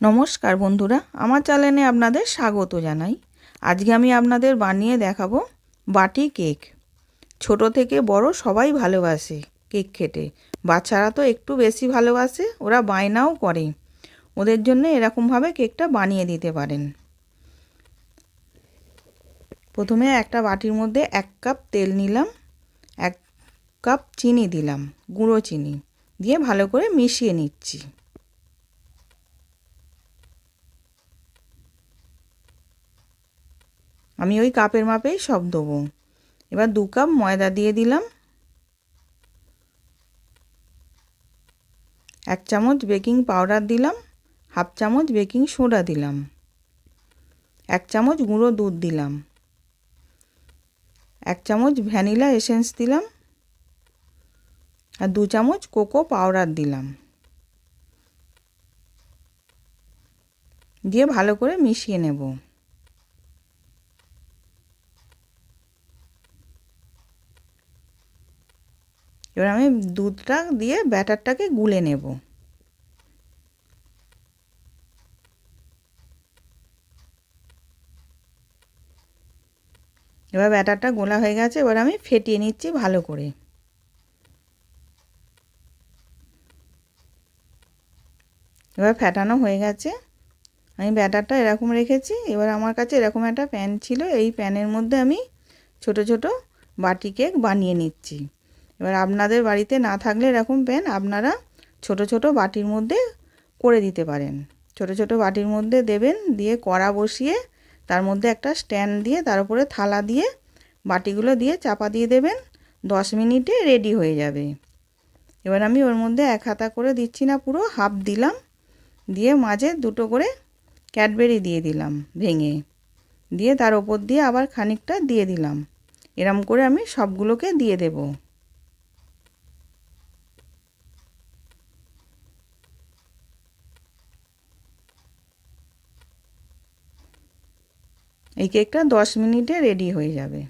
নমস্কার বন্ধুরা, আমার চ্যানেলে আপনাদের স্বাগত জানাই। আজকে আমি আপনাদের বানিয়ে দেখাবো বাটি কেক। ছোট থেকে বড় সবাই ভালোবাসে কেক খেতে। বাচ্চারা তো একটু বেশি ভালোবাসে, ওরা বায়নাও করে। ওদের জন্য এরকমভাবে কেকটা বানিয়ে দিতে পারেন। প্রথমে একটা বাটির মধ্যে এক কাপ তেল নিলাম, এক কাপ চিনি দিলাম, গুঁড়ো চিনি দিয়ে ভালো করে মিশিয়ে নিচ্ছি। আমি ওই কাপের মাপেই সব দেবো। এবার দু কাপ ময়দা দিয়ে দিলাম। এক চামচ বেকিং পাউডার দিলাম। হাফ চামচ বেকিং সোডা দিলাম। এক চামচ গুঁড়ো দুধ দিলাম। এক চামচ ভ্যানিলা এসেন্স দিলাম। আর দু চামচ কোকো পাউডার দিলাম। দিয়ে ভালো করে মিশিয়ে নেব। এবার আমি দুধটা দিয়ে ব্যাটারটাকে গুলে নেব। এবার ব্যাটারটা গোলা হয়ে গেছে, এবার আমি ফেটিয়ে নিচ্ছি ভালো করে। এবার ফেটানো হয়ে গেছে। আমি ব্যাটারটা এরকম রেখেছি, এবার আমার কাছে এরকম একটা প্যান ছিল, এই প্যানের মধ্যে আমি ছোট ছোট বাটি কেক বানিয়ে নিচ্ছি। এবার আপনাদের বাড়িতে না থাকলে এরকম প্যান আপনারা ছোট ছোট বাটির মধ্যে করে দিতে পারেন। ছোট ছোট বাটির মধ্যে দেবেন, দিয়ে কড়া বসিয়ে তার মধ্যে একটা স্ট্যান্ড দিয়ে তার উপরে থালা দিয়ে বাটিগুলো দিয়ে চাপা দিয়ে দেবেন, দশ মিনিটে রেডি হয়ে যাবে। এবার আমি ওর মধ্যে এক হাতা করে দিচ্ছি না, পুরো হাফ দিলাম, দিয়ে মাঝে দুটো করে ক্যাডবেরি দিয়ে দিলাম ভেঙে। দিয়ে তার ওপর দিয়ে আবার খানিকটা দিয়ে দিলাম। এরম করে আমি সবগুলোকে দিয়ে দেবো। এই কেকটা দশ মিনিটে রেডি হয়ে যাবে।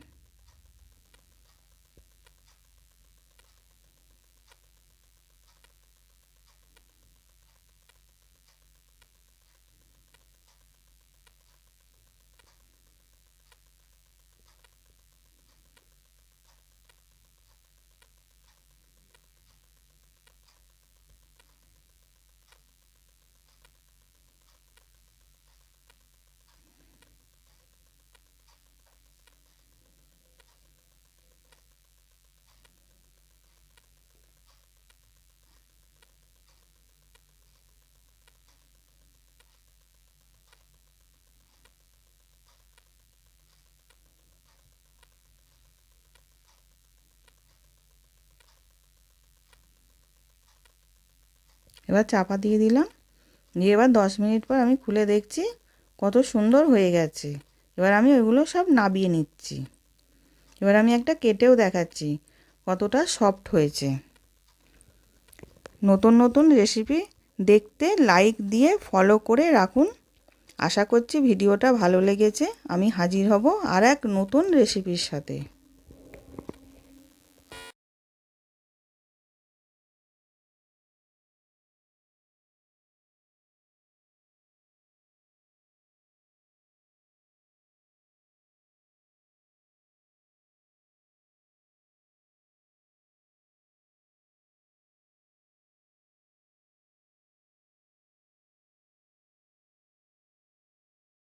এবার চাপা দিয়ে দিলাম। দিয়ে এবার দশ মিনিট পর আমি খুলে দেখছি কত সুন্দর হয়ে গেছে। এবার আমি ওইগুলো সব নাবিয়ে নিচ্ছি। এবার আমি একটা কেটেও দেখাচ্ছি কতটা সফট হয়েছে। নতুন নতুন রেসিপি দেখতে লাইক দিয়ে ফলো করে রাখুন। আশা করছি ভিডিওটা ভালো লেগেছে। আমি হাজির হব আর এক নতুন রেসিপির সাথে।